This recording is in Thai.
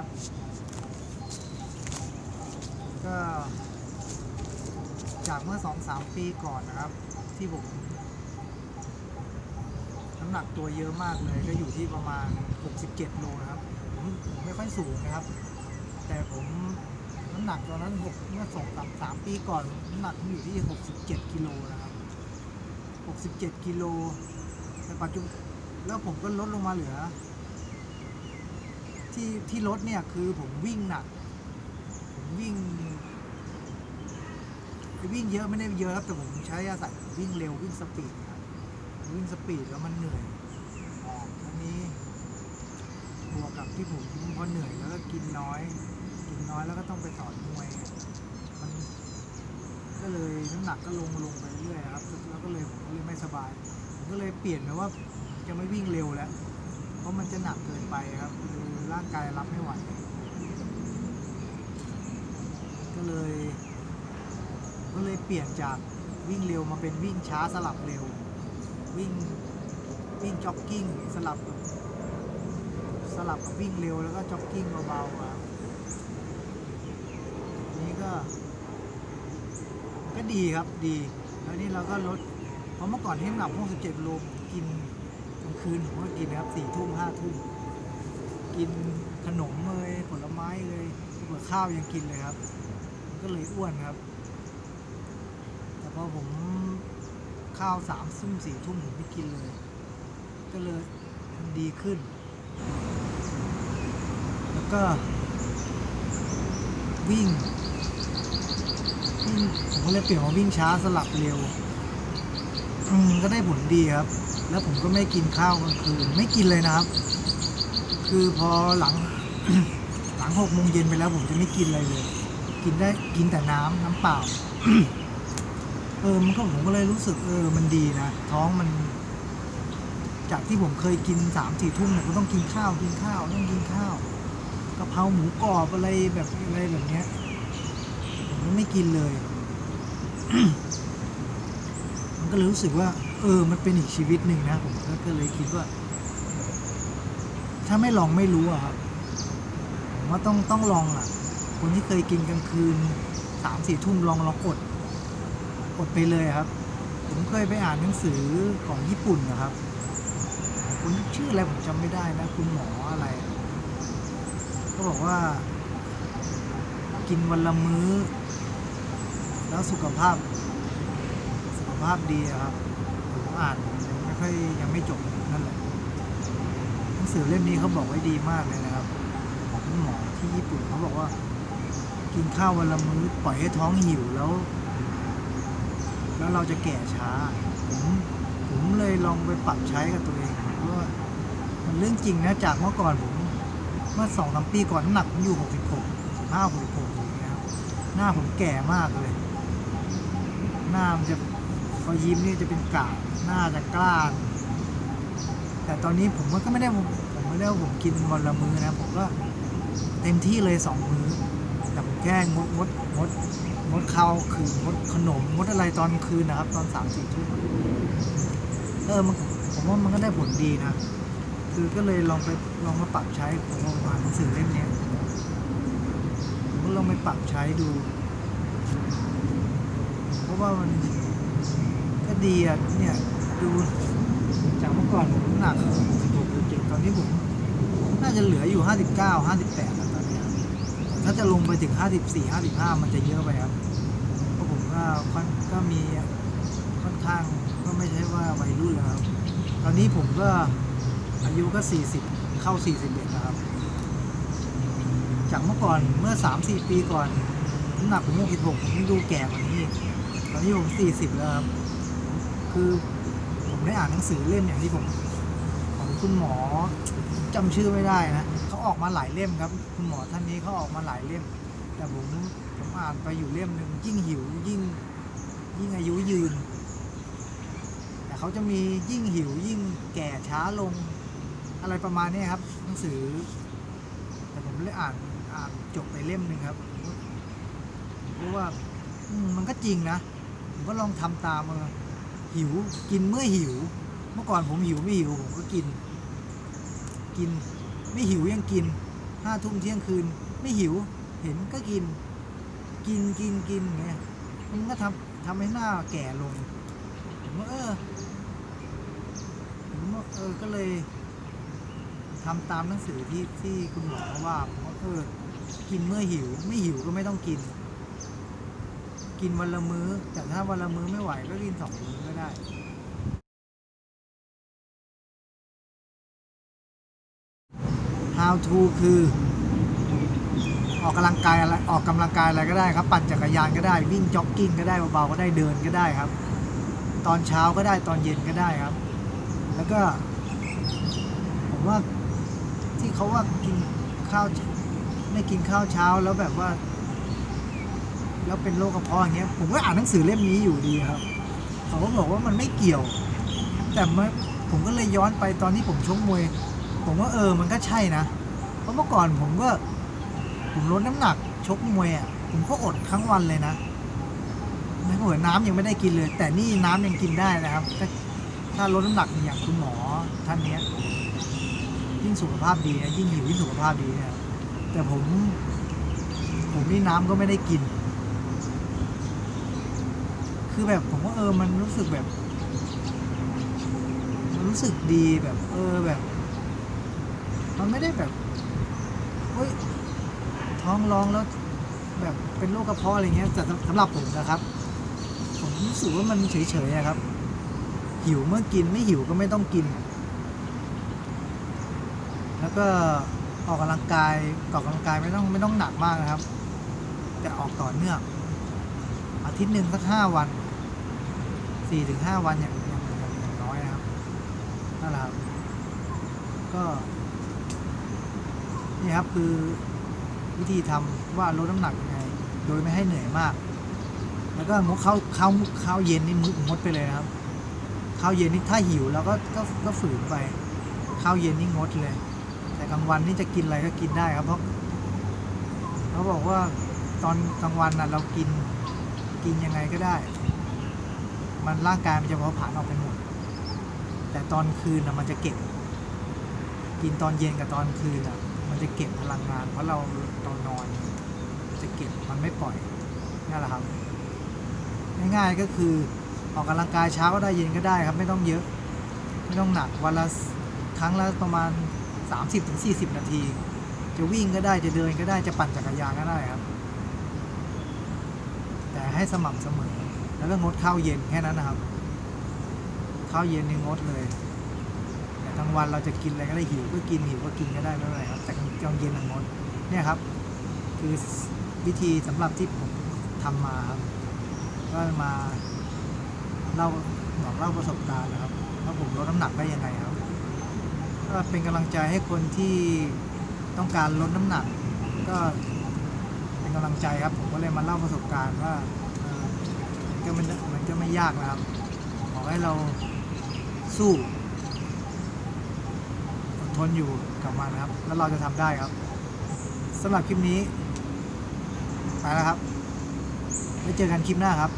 ับก็จากเมื่อสองสามปีก่อนนะครับ ที่ผมน้ำหนักตัวเยอะมากเลย ก็อยู่ที่ประมาณ 67 โลนะครับ ผมผมไม่ค่อยสูงนะครับ แต่ผมน้ำหนักตอนนั้นหกเมื่อสองสามสามปีก่อน น้ำหนักผมอยู่ที่ 67 กิโลนะครับ 67 กิโลแต่ปัจจุบันแล้วผมก็ลดลงมาเหลือ ที่ที่ลดเนี่ยคือผมวิ่งหนักผมวิ่ง วิ่งเยอะไม่ได้เยอะครับแต่ผมใช้อาศัยวิ่งเร็ววิ่งสปีดครับวิ่งสปีดแล้วมันเหนื่อยออกอันนี้บวกกับที่ผมพอเหนื่อยแล้วก็กินน้อย กินน้อยแล้วก็ต้องไปสอนมวยมันก็เลยน้ำหนักก็ลงลงไปเรื่อยครับแล้วก็เลยผมก็เลยไม่สบายผมก็เลยเปลี่ยนไปว่าจะไม่วิ่งเร็วแล้ว เพราะมันจะหนักเกินไปครับคือ ร่างกายรับไม่ไหว ก็เลย ก็เลยเปลี่ยนจากวิ่งเร็วมาเป็นวิ่งช้าสลับเร็ว วิ่งวิ่งจ็อกกิ้งสลับสลับกับวิ่งเร็วแล้วก็จ็อกกิ้งเบาๆครับนี่ก็ ก็ดีครับดี แล้วนี่เราก็ลดเพราะเมื่อก่อนที่น้หนัก67โลกินกลางคืนผมก็กินนะครับสี่ทุ่มห้าทุ่ม กินขนมเลยผลไม้เลยเปลือข้าวยังกินเลยครับ ก็เลยอ้วนครับ แต่พอผมข้าวสามทุ่มสี่ทุ่มผมไม่กินเลย ก็เลยดีขึ้น แล้วก็ วิ่งวิ่งผมก็เลยเปลี่ยนมาวิ่งช้าสลับเร็วก็ได้ผลดีครับ แล้วผมก็ไม่กินข้าวกลางคืนไม่กินเลยนะครับ คือพอหลัง หลังหกโมงเย็นไปแล้วผมจะไม่กินอะไรเลย กินได้กินแต่น้ำน้ำเปล่า เออมันก็ผมก็เลยรู้สึกเออ มันดีนะท้องมัน จากที่ผมเคยกินสามสี่ทุ่มเนี่ยก็ต้องกินข้าวกินข้าวต้องกินข้าวกะเพราหมูกรอบอะไรแบบอะไรแบบเนี้ยผมไม่กินเลย มันก็เลยรู้สึกว่า เออ มันเป็นอีกชีวิตหนึ่งนะผมก็เลยคิดว่า ถ้าไม่ลองไม่รู้อะครับผมว่าต้องต้องลองอะคนที่เคยกินกลางคืนสามสี่ทุ่มลองลองอดอดไปเลยครับ ผมเคยไปอ่านหนังสือของญี่ปุ่นนะครับคุณชื่ออะไรผมจำไม่ได้นะ คุณหมออะไร ก็บอกว่า กินวันละมื้อ แล้วสุขภาพ สุขภาพดีครับผมอ่านยังไม่ค่อยยังไม่จบนั่นแหละ สือเล่มนี้เขาบอกไว้ดีมากเลยนะครับของคุณหมอที่ญี่ปุ่นเขาบอกว่า กินข้าววันละมื้อปล่อยให้ท้องหิวแล้ว แล้วเราจะแก่ช้า ผมผมเลยลองไปปรับใช้กับตัวเองเพราะว่ามันเรื่องจริงนะจากเมื่อก่อนผมเมื่อสองสามปีก่อนหนักผมอยู่หกสิบหกห้าหกหกอย่างเงี้ยครับหน้าผมแก่มากเลย หน้ามันจะพอยิ้มนี่จะเป็นกากหน้าจะกล้าน แต่ตอนนี้ผมก็ไม่ได้ผมไม่ได้ว่าผมกินวันละมื้อนะผมก็เต็มที่เลยสองมื้อแต่ผมแค่งดงดงดงดข้าวคืนงดขนมงดอะไรตอนคืนนะครับ ตอนสามสี่ทุ่มเออมันผมว่ามันก็ได้ผลดีนะ คือก็เลยลองไปลองมาปรับใช้ผมลองอ่านหนังสือเล่มนี้ผมก็ลองไปปรับใช้ดู เพราะว่ามันก็ดีอะเนี่ยดู จากเมื่อก่อนผมน้ำหนัก16 17ตอนนี้ผมน่าจะเหลืออยู่ 59 58แล้วตอนนี้ถ้าจะลงไปถึง 54 55 มันจะเยอะไปครับเพราะผมก็ค่อนก็มีค่อนข้างก็ไม่ใช่ว่าวัยรุ่นแล้วครับตอนนี้ผมก็อายุก็ 40 เข้า 41แล้วครับ จากเมื่อก่อนเมื่อ 3-4 ปีก่อนน้ำหนักผม66ผมดูแก่กว่านี้ ตอนนี้ผม 40 แล้วครับคือ ผมได้อ่านหนังสือเล่มอย่างที่ผมของคุณหมอจำชื่อไม่ได้นะเขาออกมาหลายเล่มครับ คุณหมอท่านนี้เขาออกมาหลายเล่ม แต่ผมผมอ่านไปอยู่เล่มหนึ่งยิ่งหิวยิ่งยิ่งอายุยืน แต่เขาจะมียิ่งหิวยิ่งแก่ช้าลง อะไรประมาณนี้ครับ หนังสือ แต่ผมเลยอ่านอ่านจบไปเล่มหนึ่งครับเพราะว่ามันก็จริงนะผมก็ลองทำตามมา หิวกินเมื่อหิว เมื่อก่อนผมหิวไม่หิวผมก็กิน กินไม่หิวยังกินห้าทุ่มเที่ยงคืน ไม่หิว เห็นก็กิน กินกินกินอย่างเงี้ยมันก็ทำทำให้หน้าแก่ลงผมว่าเออผมว่าเออก็เลยทำตามหนังสือที่ที่คุณหมอว่าผมว่าเออกินเมื่อหิว ไม่หิวก็ไม่ต้องกิน กินวันละมื้อ แต่ถ้าวันละมื้อไม่ไหวก็กินสองมื้อก็ได้ how to คือ ออกกำลังกายอะไรออกกำลังกายอะไรก็ได้ครับ ปั่นจักรยานก็ได้วิ่งจ็อกกิ้งก็ได้เบาๆก็ได้เดินก็ได้ครับ ตอนเช้าก็ได้ตอนเย็นก็ได้ครับ แล้วก็ผมว่าที่เขาว่ากินข้าวไม่กินข้าวเช้าแล้วแบบว่า แล้วเป็นโรคกระเพาะอย่างเงี้ยผมก็อ่านหนังสือเล่มนี้อยู่ดีครับเขาก็บอกว่ามันไม่เกี่ยว แต่มผมก็เลยย้อนไปตอนที่ผมชกมวย ผมว่าเออมันก็ใช่นะเพราะเมื่อก่อนผมก็ ผมลดน้ำหนักชกมวยอะผมก็อดทั้งวันเลยนะไม่เหมือนน้ำยังไม่ได้กินเลย แต่นี่น้ำยังกินได้นะครับ ถ้าถ้าลดน้ำหนักอย่างคุณหมอท่านเนี้ยยิ่งสุขภาพดีนะยิ่งหิวยิ่งสุขภาพดีนะแต่ผม ผมนี่น้ำก็ไม่ได้กิน คือแบบผมว่าเออมันรู้สึกแบบ มันรู้สึกดีแบบ เออแบบ มันไม่ได้แบบเฮ้ยท้องร้องแล้ว แบบเป็นโรคกระเพาะอะไรเงี้ยแต่สำหรับผมนะครับ ผมรู้สึกว่ามันเฉยๆอะครับ หิวเมื่อกินไม่หิวก็ไม่ต้องกิน แล้วก็ออกกำลังกายออกกำลังกายไม่ต้องไม่ต้องหนักมากนะครับ แต่ออกต่อเนื่องอาทิตย์หนึ่งสักห้าวัน สี่ถึงห้าวันอย่างอย่างอย่างน้อยนะครับนั่นแหละครับก็นี่ครับคือวิธีทำว่าลดน้ำหนักยังไง โดยไม่ให้เหนื่อยมาก แล้วก็งดข้าวข้าวข้าวเย็นนี่มึงดไปเลยนะครับข้าวเย็นนี่ถ้าหิวแล้วก็ก็ก็ฝืนไปข้าวเย็นนี่งดเลย แต่กลางวันนี่จะกินอะไรก็กินได้ครับเพราะเขาบอกว่าตอนกลางวันน่ะเรากินกินยังไงก็ได้ มันร่างกายมันจะเผาผลาญออกไปหมด แต่ตอนคืนน่ะมันจะเก็บ กินตอนเย็นกับตอนคืนอะ มันจะเก็บพลังงาน เพราะเราตอนนอน จะเก็บมันไม่ปล่อยนั่นแหละครับ ง่ายๆก็คือออกกำลังกายเช้าก็ได้เย็นก็ได้ครับ ไม่ต้องเยอะ ไม่ต้องหนักวันละครั้งละประมาณ 30-40 นาที จะวิ่งก็ได้จะเดินก็ได้จะปั่นจักรยานก็ได้ครับ แต่ให้สม่ำเสมอ แล้วก็งดข้าวเย็นแค่นั้นนะครับ ข้าวเย็นนี่งดเลย แต่กลางวันเราจะกินอะไรก็ได้หิวก็กินหิวก็กินก็ได้ไม่เป็นไรครับแต่กลางเย็นน่ะงดเนี่ยครับ คือวิธีสำหรับที่ผมทำมาครับก็มาเล่าบอกเล่าประสบการณ์นะครับว่าผมลดน้ำหนักได้ยังไงครับก็เป็นกำลังใจให้คนที่ต้องการลดน้ำหนัก ก็เป็นกำลังใจครับ ผมก็เลยมาเล่าประสบการณ์ว่า มันก็ไม่มันก็ไม่ยากนะครับ ขอให้เราสู้อดทนอยู่กับมันนะครับ แล้วเราจะทำได้ครับสำหรับคลิปนี้ไปแล้วครับไว้เจอกันคลิปหน้าครับ